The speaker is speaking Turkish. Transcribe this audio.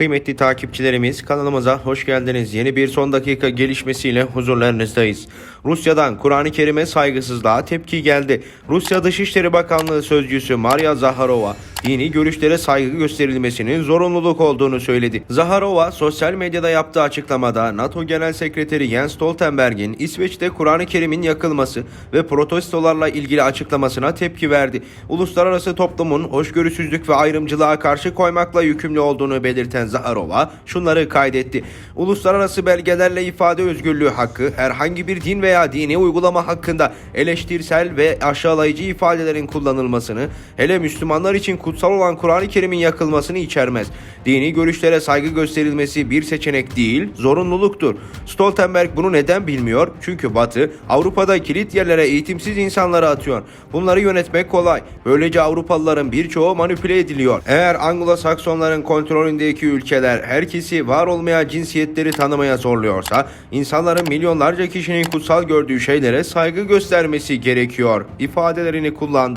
Kıymetli takipçilerimiz kanalımıza hoş geldiniz. Yeni bir son dakika gelişmesiyle huzurlarınızdayız. Rusya'dan Kur'an-ı Kerim'e saygısızlığa tepki geldi. Rusya Dışişleri Bakanlığı Sözcüsü Maria Zaharova, dini görüşlere saygı gösterilmesinin zorunluluk olduğunu söyledi. Zaharova sosyal medyada yaptığı açıklamada NATO Genel Sekreteri Jens Stoltenberg'in İsveç'te Kur'an-ı Kerim'in yakılması ve protestolarla ilgili açıklamasına tepki verdi. Uluslararası toplumun hoşgörüsüzlük ve ayrımcılığa karşı koymakla yükümlü olduğunu belirten Zaharova şunları kaydetti. Uluslararası belgelerle ifade özgürlüğü hakkı herhangi bir din veya dini uygulama hakkında eleştirsel ve aşağılayıcı ifadelerin kullanılmasını hele Müslümanlar için kutsal olan Kur'an-ı Kerim'in yakılmasını içermez. Dini görüşlere saygı gösterilmesi bir seçenek değil, zorunluluktur. Stoltenberg bunu neden bilmiyor? Çünkü Batı Avrupa'da kilit yerlere eğitimsiz insanları atıyor. Bunları yönetmek kolay. Böylece Avrupalıların birçoğu manipüle ediliyor. Eğer Anglo-Saksonların kontrolündeki ülkeler herkesi var olmayan cinsiyetleri tanımaya zorluyorsa, insanların milyonlarca kişinin kutsal gördüğü şeylere saygı göstermesi gerekiyor ifadelerini kullandı.